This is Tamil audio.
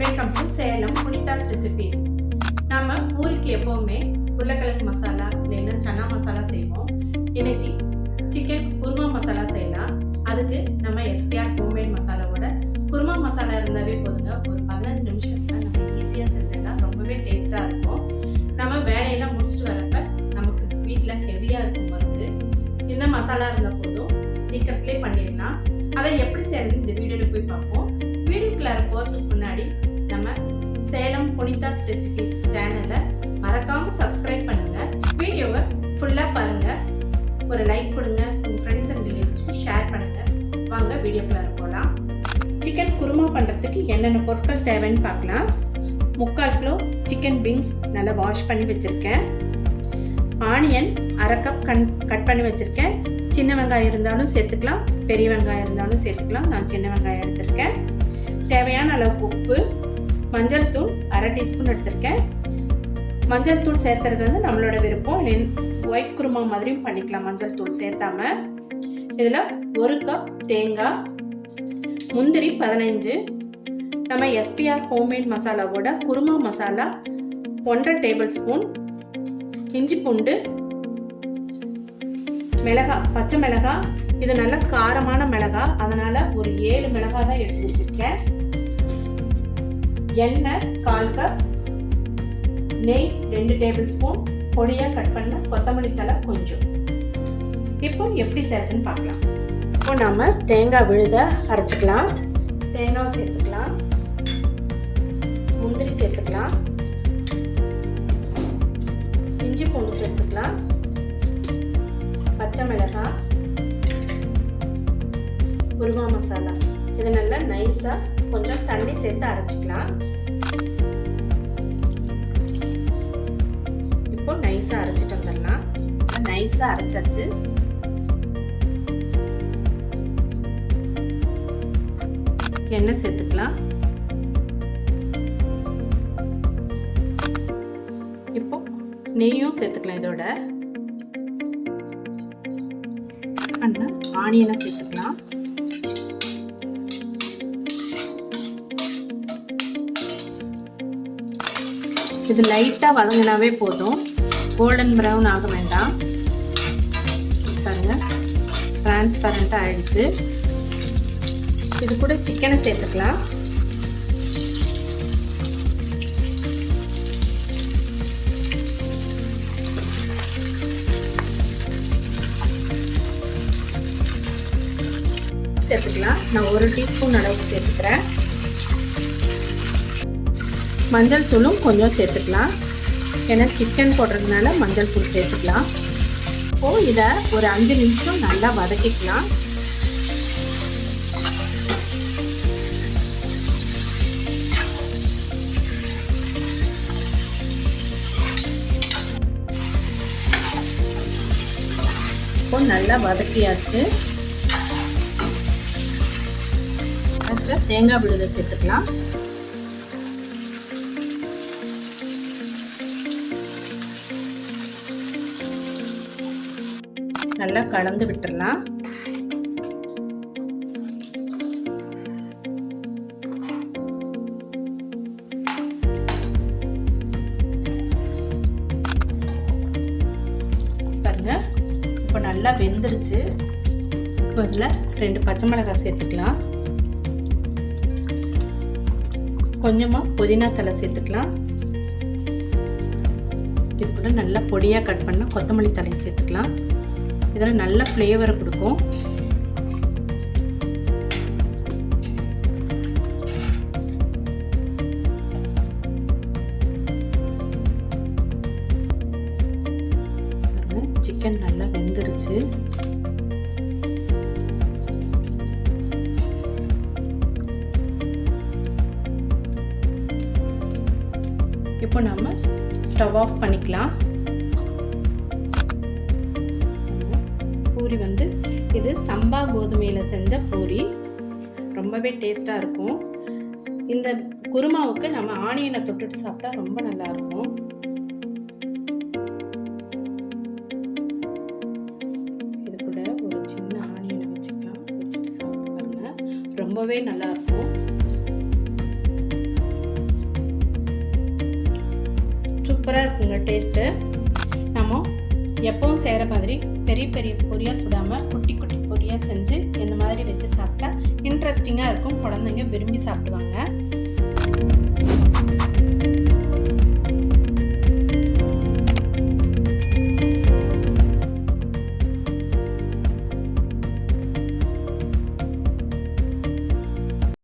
Welcome to Salem Punithas recipes நம்ம பூரிக்கு எப்போவுமே உருளைக்கிழங்கு மசாலா இல்லைன்னா சன்னா மசாலா செய்வோம். இன்னைக்கு சிக்கன் குருமா மசாலா செய்யலாம். அதுக்கு நம்ம எஸ்பிஆர் ஹோம்மேட் மசாலாவோட குருமா மசாலா இருந்தாவே போதுங்க. ஒரு பதினஞ்சு நிமிஷத்துல நம்ம ஈஸியாக செஞ்சிடலாம். ரொம்பவே டேஸ்ட்டாக இருக்கும். நம்ம வேலையெல்லாம் முடிச்சுட்டு வரப்ப நமக்கு வீட்டில் ஹெவியாக இருக்கும் மருந்து. இந்த மசாலா இருந்தால் போதும்? சீக்கிரத்துலேயே பண்ணிடலாம். அதை எப்படி செய்யறது இந்த வீடியோவில் போய் பார்ப்போம். வீடியோக்குள்ளார போகிறதுக்கு முன்னாடி புனிதாஸ் ரெசிபிஸ் சேனலை மறக்காம சப்ஸ்கிரைப் பண்ணுங்க. வீடியோவை ஃபுல்லாக பாருங்க. ஒரு லைக் கொடுங்க. உங்கள் ஃப்ரெண்ட்ஸ் அண்ட் ரிலேட்டிவ்ஸ்க்கு ஷேர் பண்ணுங்க. வாங்க வீடியோக்குள்ளார போகலாம் சிக்கன் குருமா பண்ணுறதுக்கு என்னென்ன பொருட்கள் தேவைன்னு பார்க்கலாம். முக்கால் கிலோ சிக்கன் விங்ஸ் நல்லா வாஷ் பண்ணி வச்சுருக்கேன். ஆனியன் அரை கப் கண் கட் பண்ணி வச்சுருக்கேன். சின்ன வெங்காயம் இருந்தாலும் சேர்த்துக்கலாம். பெரிய வெங்காயம் இருந்தாலும் சேர்த்துக்கலாம். நான் சின்ன வெங்காயம் எடுத்திருக்கேன். தேவையான அளவுக்கு உப்பு மஞ்சள் தூள் அரை டீஸ்பூன் எடுத்திருக்கேன். மஞ்சள் தூள் சேர்த்துறது வந்து நம்மளோட விருப்பம். ஒயிட் குருமா மாதிரியும் பண்ணிக்கலாம் மஞ்சள் தூள் சேர்த்தாம இதில் ஒரு கப் தேங்காய் முந்திரி பதினஞ்சு நம்ம எஸ்பிஆர் ஹோம்மேட் மசாலாவோட குருமா மசாலா ஒன்றரை டேபிள் ஸ்பூன் இஞ்சி பூண்டு மிளகா பச்சை மிளகா. இது நல்ல காரமான மிளகா. அதனால் ஒரு ஏழு மிளகா தான் எடுத்து வச்சிருக்கேன். எண்ணெய் கால் கப் நெய் ரெண்டு டேபிள் ஸ்பூன் பொடியா கட் பண்ண கொத்தமல்லி தலை கொஞ்சம். இப்போ எப்படி செய்யறதுன்னு பார்க்கலாம். இப்போ நாம தேங்காய் விழுத அரைச்சிக்கலாம். தேங்காவை சேர்த்துக்கலாம். முந்திரி சேர்த்துக்கலாம். இஞ்சி பூண்டு சேர்த்துக்கலாம். பச்சை மிளகாய் குருமா மசாலா. இதை நல்லா நைஸாக கொஞ்சம் தண்ணி சேர்த்து அரைச்சிக்கலாம். இப்போ நைஸாக அரைச்சிட்டு வந்துடலாம். நைஸாக அரைச்சாச்சு. எண்ணெய் சேர்த்துக்கலாம். இப்போ நெய்யும் சேர்த்துக்கலாம் இதோட. ஆனியனை சேர்த்துக்கலாம். இது லைட்டாக வதங்கினாவே போதும். கோல்டன் ப்ரௌன் ஆக வேண்டாம். பாருங்கள் டிரான்ஸ்பரண்ட்டாக ஆயிடுச்சு. இது கூட சிக்கனை சேர்த்துக்கலாம். சேர்த்துக்கலாம். நான் ஒரு டீஸ்பூன் அளவுக்கு சேர்த்துக்கிறேன். மஞ்சள் தூளும் கொஞ்சம் சேர்த்துக்கலாம். ஏன்னா சிக்கன் போடுறதுனால மஞ்சள் தூள் சேர்த்துக்கலாம். இப்போது இதை ஒரு அஞ்சு நிமிஷம் நல்லா வதக்கிக்கலாம். இப்போ நல்லா வதக்கியாச்சு. தேங்காய் விழுதை சேர்த்துக்கலாம். நல்லா கலந்து விட்டுறலாம். பாருங்க இப்போ நல்லா வெந்துருச்சு. இப்போ இதில் ரெண்டு பச்சை மிளகாய் சேர்த்துக்கலாம். கொஞ்சமாக புதினா தலை சேர்த்துக்கலாம். இது கூட நல்லா பொடியாக கட் பண்ணால் கொத்தமல்லி தலையை சேர்த்துக்கலாம். இதில் நல்ல ஃப்ளேவரை கொடுக்கும். சிக்கன் நல்லா வெந்துருச்சு. இப்போ நம்ம ஸ்டவ் ஆஃப் பண்ணிக்கலாம். பூரி வந்து இது சம்பா கோதுமையில் செஞ்ச பூரி? ரொம்பவே டேஸ்ட்டாக இருக்கும். இந்த குருமாவுக்கு நம்ம ஆனியனை தொட்டுட்டு சாப்பிட்டா ரொம்ப நல்லாயிருக்கும் இது கூட ஒரு சின்ன ஆனியனை வச்சுக்கலாம். வச்சுட்டு சாப்பிட்டு பாருங்க. ரொம்பவே நல்லாயிருக்கும் சூப்பராக இருக்குங்க டேஸ்ட்டு. நம்ம எப்பவும் செய்கிற மாதிரி பெரிய பெரிய பொரியாக சுடாமல் குட்டி குட்டி பொரியாக செஞ்சு இந்த மாதிரி வச்சு சாப்பிட்டா இன்ட்ரெஸ்டிங்காக இருக்கும். குழந்தைங்க விரும்பி சாப்பிடுவாங்க.